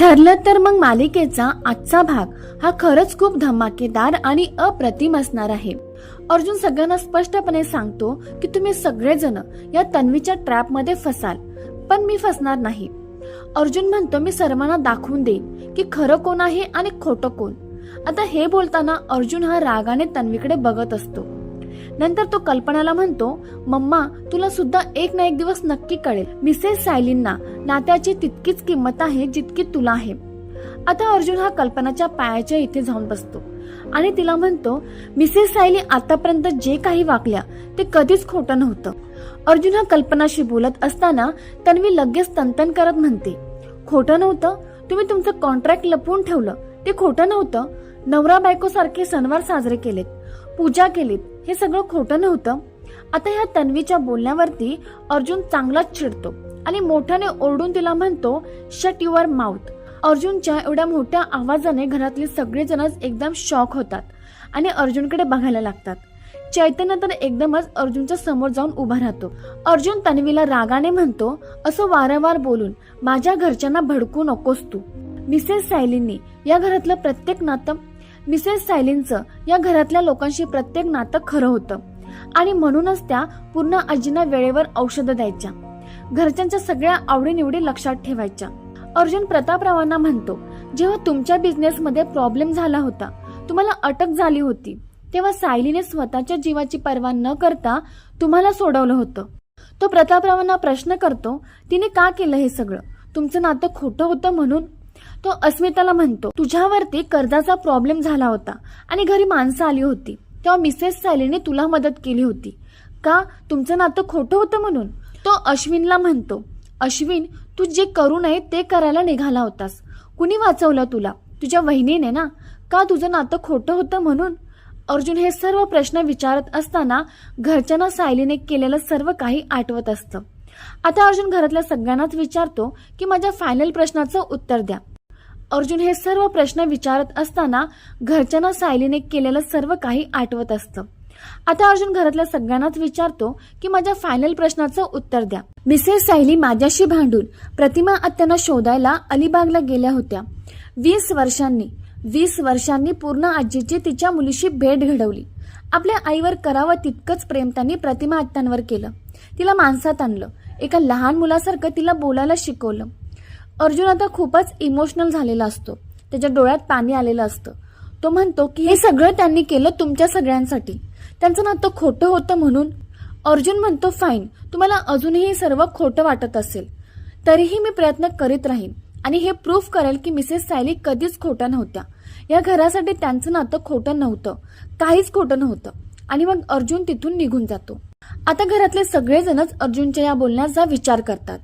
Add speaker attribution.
Speaker 1: ठरलं तर मग मालिकेचा आजचा भाग हा खरंच खूप धमाकेदार आणि अप्रतिम असणार आहे. अर्जुन सगळ्यांना स्पष्टपणे सांगतो की तुम्ही सगळेजण या तन्वीच्या ट्रॅपमध्ये फसाल पण मी फसणार नाही. अर्जुन म्हणतो मी सर्वांना दाखवून देईन की खरं कोण आहे आणि खोटं कोण. आता हे बोलताना अर्जुन हा रागाने तन्वीकडे बघत असतो. नंतर तो कल्पनाला म्हणतो मम्मा तुला सुद्धा एक ना एक दिवस नक्की कळेल. मिसेस सायलींना नात्याची तितकीच किंमत आहे जितकी तुला आहे. आता अर्जुन हा कल्पनाच्या पायाच्या इथे जाऊन बसतो आणि तिला म्हणतो मिसेस सायली आतापर्यंत जे काही वागल्या ते कधीच खोटं नव्हतं. अर्जुन हा कल्पनाशी बोलत असताना तन्वी लगेच तंतन करत म्हणते खोटं नव्हतं? तुम्ही तुमचं कॉन्ट्रॅक्ट लपवून ठेवलं. ते खोटं नव्हतं. नवरा बायको सारखे सणवार साजरे केलेत. पूजा केलीत. हे सगळं खोटं नव्हतं. आता ह्या तन्वीच्या बोलण्यावरती अर्जुन चांगलाच चिडतो आणि मोठ्याने ओरडून तिला म्हणतो शट युअर माउथ अर्जुनच्या एवढ्या मोठ्या आवाजाने घरातले सगळेजणच एकदम शॉक होतात आणि अर्जुनकडे बघायला लागतात. चैतन्य तर एकदमच अर्जुनच्या समोर जाऊन उभा राहतो. अर्जुन तन्वीला रागाने म्हणतो असं वारंवार बोलून माझ्या घरच्यांना भडकू नकोस तू. मिसेस सायलींनी या घरातलं प्रत्येक नातं मिसेस सायलींचं या घरातल्या लोकांशी प्रत्येक नातं खरं होतं. आणि म्हणूनच त्या पूर्ण आजींना वेळेवर औषधं द्यायच्या. घरच्यांच्या सगळ्या आवडीनिवडी लक्षात ठेवायच्या. अर्जुन प्रतापरावांना म्हणतो जेव्हा तुमच्या बिझनेसमध्ये प्रॉब्लेम झाला होता तुम्हाला अटक झाली होती तेव्हा सायलीने स्वतःच्या जीवाची पर्वा न करता तुम्हाला सोडवलं होतं. तो प्रतापरावांना प्रश्न करतो तिने का केलं हे सगळं? तुमचं नातं खोटं होतं म्हणून तो अस्मिताला म्हणतो तुझ्यावरती कर्जाचा प्रॉब्लेम झाला होता आणि घरी माणसं आली होती. तेव्हा मिसेस सायलीने तुला मदत केली होती. का? तुमचं नातं खोटं होतं म्हणून? तो अश्विनला म्हणतो अश्विन तू जे करू नये ते करायला निघाला होतास. कुणी वाचवलं तुला? तुझ्या वहिनीने ना? का तुझं नातं खोटं होतं म्हणून? अर्जुन हे सर्व प्रश्न विचारत असताना घरच्यांना सायलीने केलेलं सर्व काही आठवत असतं. आता अर्जुन घरातल्या सगळ्यांनाच विचारतो की माझ्या फायनल प्रश्नाचं उत्तर द्या. अर्जुन हे सर्व प्रश्न विचारत असताना घरच्यांना सायलीने केलेलं सर्व काही आठवत असतं. आता अर्जुन घरातल्या सगळ्यांनाच विचारतो की माझ्या फायनल प्रश्नाचं उत्तर द्या. मिसेस सायली माझ्याशी भांडून प्रतिमा आत्यांना शोधायला अलिबागला गेल्या होत्या. वीस वर्षांनी वीस वर्षांनी पूर्ण आजीची तिच्या मुलीशी भेट घडवली. आपल्या आईवर करावं तितकंच प्रेम त्यांनी प्रतिमा आत्यांवर केलं. तिला माणसात आणलं. एका लहान मुलासारखं तिला बोलायला शिकवलं. अर्जुन आता खूपच इमोशनल झालेला असतो. त्याच्या डोळ्यात पाणी आलेलं असतं. तो म्हणतो की हे सगळं त्यांनी केलं तुमच्या सगळ्यांसाठी. त्यांचं नातं खोटं होतं म्हणून अर्जुन म्हणतो फाईन तुम्हाला अजूनही सर्व खोटं वाटत असेल. तरीही मी प्रयत्न करीत राहीन आणि हे प्रूफ करेल की मिसेस सायली कधीच खोट्या नव्हत्या. या घरासाठी त्यांचं नातं खोटं नव्हतं. काहीच खोटं नव्हतं. आणि मग अर्जुन तिथून निघून जातो. आता घरातले सगळेजणच अर्जुनच्या या बोलण्याचा विचार करतात.